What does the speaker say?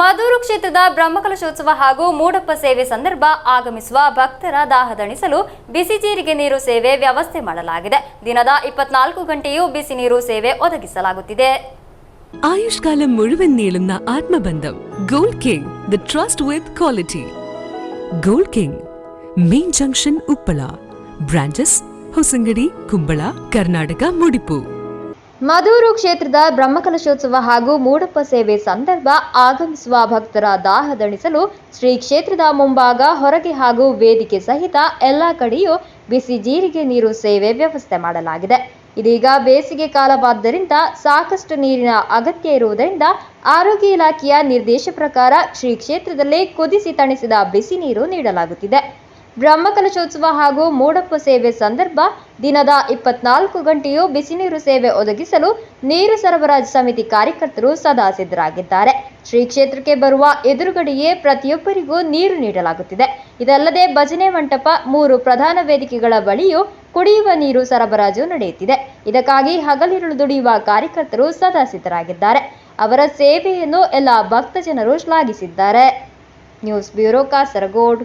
ಮಧೂರು ಕ್ಷೇತ್ರದ ಬ್ರಹ್ಮಕಲಶೋತ್ಸವ ಹಾಗೂ ಮೂಡಪ್ಪ ಸೇವೆ ಸಂದರ್ಭ ಆಗಮಿಸುವ ಭಕ್ತರ ದಾಹ ದಾಹದಣಿಸಲು ಬಿಸಿ ಜೀರಿಗೆ ನೀರು ಸೇವೆ ವ್ಯವಸ್ಥೆ ಮಾಡಲಾಗಿದೆ. ದಿನದ ಇಪ್ಪತ್ನಾಲ್ಕು ಗಂಟೆಯೂ ಬಿಸಿ ನೀರು ಸೇವೆ ಒದಗಿಸಲಾಗುತ್ತಿದೆ. ಆಯುಷ್ಕಾಲ ಮುಳುವನ್ നീളുന്ന ಆತ್ಮಬಂಧವ್ gold king the trust with quality gold king main junction Uppala branches ಹುಸಂಗಡಿ Kumbla Karnataka ಮುಡಿಪು ಮದೂರು ಕ್ಷೇತ್ರದ ಬ್ರಹ್ಮಕಲಶೋತ್ಸವ ಹಾಗೂ ಮೂಡಪ್ಪ ಸೇವೆ ಸಂದರ್ಭ ಆಗಮಿಸುವ ಭಕ್ತರ ದಾಹ ದಣಿಸಲು ಶ್ರೀ ಕ್ಷೇತ್ರದ ಮುಂಭಾಗ, ಹೊರಗೆ ಹಾಗೂ ವೇದಿಕೆ ಸಹಿತ ಎಲ್ಲ ಕಡೆಯೂ ಬಿಸಿ ಜೀರಿಗೆ ನೀರು ಸೇವೆ ವ್ಯವಸ್ಥೆ ಮಾಡಲಾಗಿದೆ. ಇದೀಗ ಬೇಸಿಗೆ ಕಾಲವಾದ್ದರಿಂದ ಸಾಕಷ್ಟು ನೀರಿನ ಅಗತ್ಯ ಇರುವುದರಿಂದ ಆರೋಗ್ಯ ಇಲಾಖೆಯ ನಿರ್ದೇಶ ಪ್ರಕಾರ ಶ್ರೀ ಕ್ಷೇತ್ರದಲ್ಲಿ ಕುದಿಸಿ ತಣಿಸಿದ ಬಿಸಿ ನೀರು ನೀಡಲಾಗುತ್ತಿದೆ. ಬ್ರಹ್ಮಕಲಶೋತ್ಸವ ಹಾಗೂ ಮೂಡಪ್ಪ ಸೇವೆ ಸಂದರ್ಭ ದಿನದ ಇಪ್ಪತ್ನಾಲ್ಕು ಗಂಟೆಯೂ ಬಿಸಿ ನೀರು ಸೇವೆ ಒದಗಿಸಲು ನೀರು ಸರಬರಾಜು ಸಮಿತಿ ಕಾರ್ಯಕರ್ತರು ಸದಾ ಸಿದ್ಧರಾಗಿದ್ದಾರೆ. ಶ್ರೀ ಕ್ಷೇತ್ರಕ್ಕೆ ಬರುವ ಎದುರುಗಡೆಯೇ ಪ್ರತಿಯೊಬ್ಬರಿಗೂ ನೀರು ನೀಡಲಾಗುತ್ತಿದೆ. ಇದಲ್ಲದೆ ಭಜನೆ ಮಂಟಪ, ಮೂರು ಪ್ರಧಾನ ವೇದಿಕೆಗಳ ಬಳಿಯೂ ಕುಡಿಯುವ ನೀರು ಸರಬರಾಜು ನಡೆಯುತ್ತಿದೆ. ಇದಕ್ಕಾಗಿ ಹಗಲಿರುಳು ದುಡಿಯುವ ಕಾರ್ಯಕರ್ತರು ಸದಾ ಸಿದ್ಧರಾಗಿದ್ದಾರೆ. ಅವರ ಸೇವೆಯನ್ನು ಎಲ್ಲ ಭಕ್ತ ಜನರು ಶ್ಲಾಘಿಸಿದ್ದಾರೆ. News bureau Kasaragod.